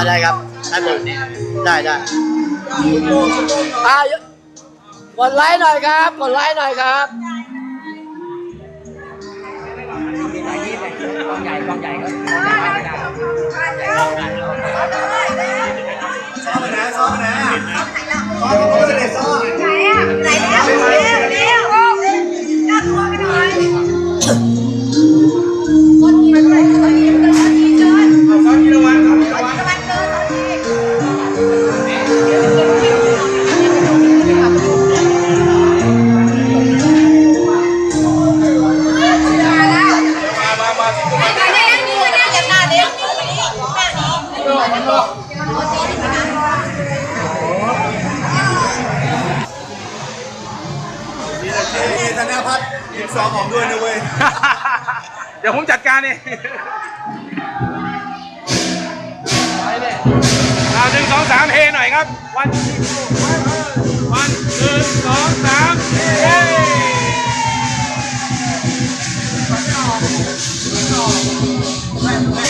าได้ครับได้หมดได้ได้อ่ากดไลค์หน่อยครับกดไลค์หน่อยครับใหญ่กองใหญ่ก็ ธนพัฒน์หยิบองออกด้วยนะเว้ย เดี๋ยวผมจัดการเองเอาหนึ่งสองสามเฮหน่อยครับ วันวันหนึ่งสองสามเฮไม่ออกไม่อ